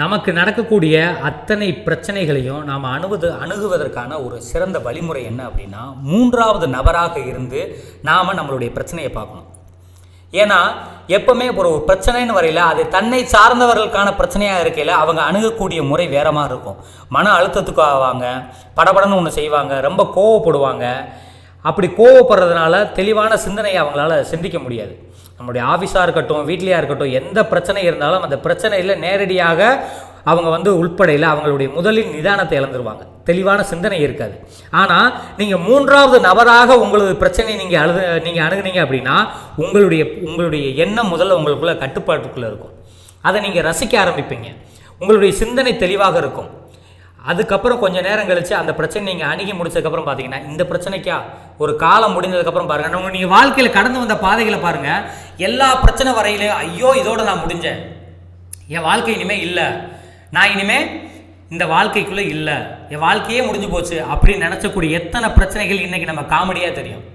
நமக்கு நடக்கக்கூடிய அத்தனை பிரச்சனைகளையும் நாம் அணுவது அணுகுவதற்கான ஒரு சிறந்த வழிமுறை என்ன அப்படின்னா மூன்றாவது நபராக இருந்து நாம் நம்மளுடைய பிரச்சனையை பார்க்கணும். ஏன்னா எப்பவுமே ஒரு பிரச்சனைன்னு வரையில அது தன்னை சார்ந்தவர்களுக்கான பிரச்சனையாக இருக்கையில் அவங்க அணுகக்கூடிய முறை வேற மாதிரி இருக்கும். மன அழுத்தத்துக்கு ஆவாங்க படபடன்னு ஒன்று செய்வாங்க ரொம்ப கோவப்படுவாங்க அப்படி கோவப்படுறதுனால தெளிவான சிந்தனையை அவங்களால சிந்திக்க முடியாது. நம்மளுடைய ஆஃபீஸாக இருக்கட்டும் வீட்லேயா இருக்கட்டும் எந்த பிரச்சனை இருந்தாலும் அந்த பிரச்சனையில் நேரடியாக அவங்க வந்து உள்படையில் அவங்களுடைய முதலில் நிதானத்தை இழந்துருவாங்க. தெளிவான சிந்தனை இருக்காது. ஆனால் நீங்கள் மூன்றாவது நபராக உங்களது பிரச்சனையை நீங்கள் அழுது நீங்கள் அணுகுனீங்க அப்படின்னா உங்களுடைய உங்களுடைய எண்ணம் முதல்ல உங்களுக்குள்ள கட்டுப்பாட்டுக்குள்ளே இருக்கும். அதை நீங்கள் ரசிக்க ஆரம்பிப்பீங்க. உங்களுடைய சிந்தனை தெளிவாக இருக்கும். அதுக்கப்புறம் கொஞ்சம் நேரம் கழிச்சு அந்த பிரச்சனை நீங்கள் அணுகி முடிச்சதுக்கப்புறம் பார்த்தீங்கன்னா இந்த பிரச்சனைக்கா ஒரு காலம் முடிஞ்சதுக்கப்புறம் பாருங்கள் நம்ம நீங்கள் வாழ்க்கையில் கடந்து வந்த பாதைகளை பாருங்கள் எல்லா பிரச்சனை வரையிலையும் ஐயோ இதோட நான் முடிஞ்சேன். என் வாழ்க்கை இனிமேல் இல்லை. நான் இனிமேல் இந்த வாழ்க்கைக்குள்ளே இல்லை. என் வாழ்க்கையே முடிஞ்சு போச்சு அப்படின்னு நினச்சக்கூடிய எத்தனை பிரச்சனைகள் இன்றைக்கி நம்ம காமெடியாக தெரியும்.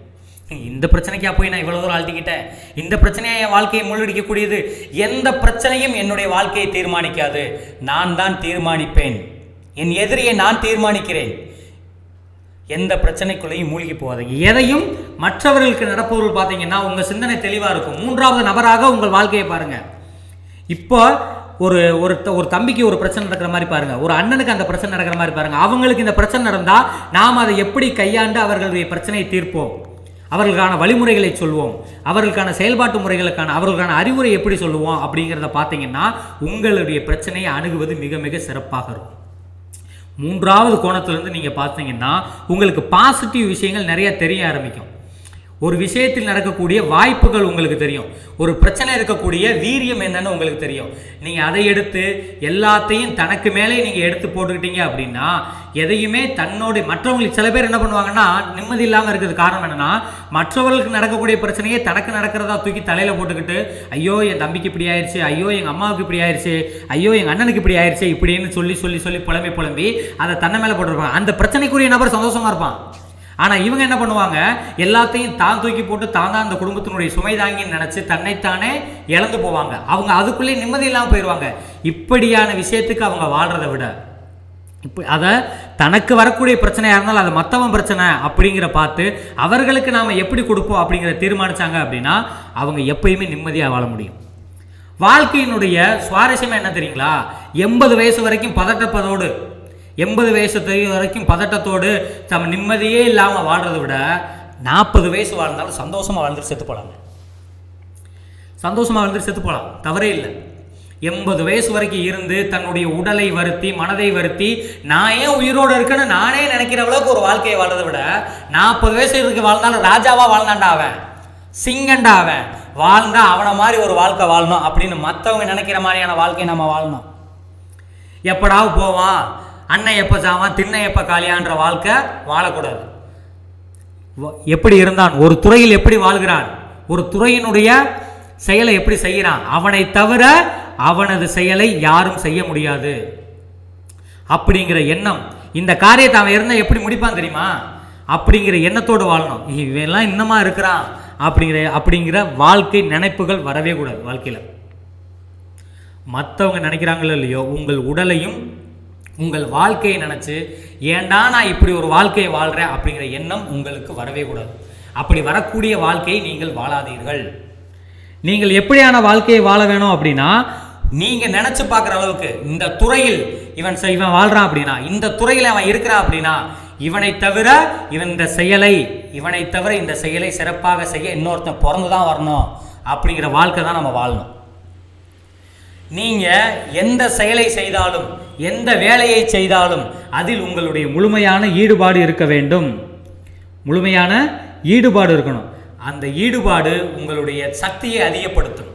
இந்த பிரச்சனைக்கா போய் நான் இவ்வளோ தூரம் அழட்டிக்கிட்டேன் இந்த பிரச்சனையாக என் வாழ்க்கையை முழுடிக்கக்கூடியது எந்த பிரச்சனையும் என்னுடைய வாழ்க்கையை தீர்மானிக்காது. நான் தான் தீர்மானிப்பேன். என் எதிரியை நான் தீர்மானிக்கிறேன். எந்த பிரச்சனைக்குள்ளேயும் மூழ்கி போகாதீங்க. எதையும் மற்றவர்களுக்கு நடப்பவர்கள் பார்த்தீங்கன்னா உங்கள் சிந்தனை தெளிவாக இருக்கும். மூன்றாவது நபராக உங்கள் வாழ்க்கையை பாருங்கள் இப்போ ஒரு ஒரு ஒரு தம்பிக்கு ஒரு பிரச்சனை நடக்கிற மாதிரி பாருங்கள் ஒரு அண்ணனுக்கு அந்த பிரச்சனை நடக்கிற மாதிரி பாருங்கள் அவங்களுக்கு இந்த பிரச்சனை நடந்தால் நாம் அதை எப்படி கையாண்டு அவர்களுடைய பிரச்சனையை தீர்ப்போம்? அவர்களுக்கான வழிமுறைகளை சொல்வோம். அவர்களுக்கான செயல்பாட்டு முறைகளுக்கான அவர்களுக்கான அறிவுரை எப்படி சொல்லுவோம் அப்படிங்கிறத பார்த்தீங்கன்னா உங்களுடைய பிரச்சனையை அணுகுவது மிக மிக சிறப்பாக இருக்கும். மூன்றாவது கோணத்திலிருந்து நீங்கள் பார்த்தீங்கன்னா உங்களுக்கு பாசிட்டிவ் விஷயங்கள் நிறைய தெரிய ஆரம்பிக்கும். ஒரு விஷயத்தில் நடக்கக்கூடிய வாய்ப்புகள் உங்களுக்கு தெரியும். ஒரு பிரச்சனை இருக்கக்கூடிய வீரியம் என்னன்னு உங்களுக்கு தெரியும். நீங்கள் அதை எடுத்து எல்லாத்தையும் தனக்கு மேலே நீங்கள் எடுத்து போட்டுக்கிட்டீங்க அப்படின்னா எதையுமே தன்னோட மற்றவங்களுக்கு சில பேர் என்ன பண்ணுவாங்கன்னா நிம்மதி இல்லாமல் இருக்கிறது காரணம் என்னன்னா மற்றவர்களுக்கு நடக்கக்கூடிய பிரச்சனையே தனக்கு நடக்கிறதா தூக்கி தலையில் போட்டுக்கிட்டு ஐயோ என் தம்பிக்கு இப்படி ஆயிடுச்சு ஐயோ எங்கள் அம்மாவுக்கு இப்படி ஆயிடுச்சு ஐயோ எங்கள் அண்ணனுக்கு இப்படி ஆயிடுச்சு இப்படின்னு சொல்லி சொல்லி சொல்லி புலம்பி புலம்பி அதை தன்னை மேலே போட்டுருப்பாங்க. அந்த பிரச்சனைக்குரிய நபர் சந்தோஷமா இருப்பான். ஆனால் இவங்க என்ன பண்ணுவாங்க? எல்லாத்தையும் தான் தூக்கி போட்டு தான் தான் அந்த குடும்பத்தினுடைய சுமை தாங்கின்னு நினச்சி தன்னைத்தானே இழந்து போவாங்க. அவங்க அதுக்குள்ளே நிம்மதி இல்லாமல் போயிடுவாங்க இப்படியான விஷயத்துக்கு அவங்க வாழ்கிறத விட இப்போ அதை தனக்கு வரக்கூடிய பிரச்சனையாக இருந்தாலும் அது மற்றவன் பிரச்சனை அப்படிங்கிற பார்த்து அவர்களுக்கு நாம் எப்படி கொடுப்போம் அப்படிங்கிற தீர்மானிச்சாங்க அப்படின்னா அவங்க எப்பயுமே நிம்மதியாக வாழ முடியும். வாழ்க்கையினுடைய சுவாரஸ்யம் என்ன தெரியுங்களா? எண்பது வயசு வரைக்கும் பதட்டப்பதோடு எண்பது வயசு தெரியும் வரைக்கும் பதட்டத்தோடு நம்ம நிம்மதியே இல்லாமல் வாழ்றதை விட நாற்பது வயசு வாழ்ந்தாலும் சந்தோஷமாக வாழ்ந்துட்டு செத்து போகலாங்க சந்தோஷமாக வாழ்ந்துட்டு செத்து போகலாம் தவறே இல்லை. எண்பது வயசு வரைக்கும் இருந்து தன்னுடைய உடலை வருத்தி மனதை வருத்தி நான் ஏன் உயிரோடு இருக்கேன்னு நானே நினைக்கிற அளவுக்கு ஒரு வாழ்க்கையை வாழ்றதை விட நாற்பது வயசு இருக்கு வாழ்ந்தாலும் ராஜாவாக வாழ்ந்தாண்டா அவன். சிங்கண்டா அவன். வாழ்ந்தா அவனை மாதிரி ஒரு வாழ்க்கை வாழணும் அப்படின்னு மற்றவங்க நினைக்கிற மாதிரியான வாழ்க்கையை நம்ம வாழணும். எப்படாவது போவான்? அண்ணன் எப்போ சாவான் திண்ணை எப்போ காலியான்ற வாழ்க்கை வாழக்கூடாது. வ- எப்படி இருந்தான்? ஒரு துறையில் எப்படி வாழ்கிறான்? ஒரு துறையினுடைய செயலை எப்படி செய்கிறான்? அவனை தவிர அவனது செயலை யாரும் செய்ய முடியாது. அப்படிங்கிற எண்ணம். இந்த காரியத்தை அவன் இருந்தால் எப்படி முடிப்பான் தெரியுமா? அப்படிங்கிற எண்ணத்தோடு வாழணும். இவெல்லாம் இன்னமா இருக்கிறான் அப்படிங்கிற அப்படிங்கிற வாழ்க்கை நினைப்புகள் வரவே கூடாது வாழ்க்கையில். மற்றவங்க நினைக்கிறாங்களோ இல்லையோ உங்கள் உடலையும் உங்கள் வாழ்க்கையை நினச்சி ஏன்டா நான் இப்படி ஒரு வாழ்க்கையை வாழ்கிறேன் அப்படிங்கிற எண்ணம் உங்களுக்கு வரவே கூடாது. அப்படி வரக்கூடிய வாழ்க்கையை நீங்கள் வாழாதீர்கள். நீங்கள் எப்படியான வாழ்க்கையை வாழ வேணும் அப்படின்னா நீங்கள் நினச்சி பார்க்குற அளவுக்கு இந்த துறையில் இவன் இவன் வாழ்கிறான் அப்படின்னா இந்த துறையில் அவன் இருக்கிறான் அப்படின்னா இவனை தவிர இவன் இந்த செயலை இவனை தவிர இந்த செயலை சிறப்பாக செய்ய இன்னொருத்தன் பிறந்து தான் வரணும் அப்படிங்கிற வாழ்க்கை தான் நம்ம வாழணும். நீங்கள் எந்த செயலை செய்தாலும் எந்த வேலையை செய்தாலும் அதில் உங்களுடைய முழுமையான ஈடுபாடு இருக்க வேண்டும். முழுமையான ஈடுபாடு இருக்கணும். அந்த ஈடுபாடு உங்களுடைய சக்தியை அதிகப்படுத்தும்.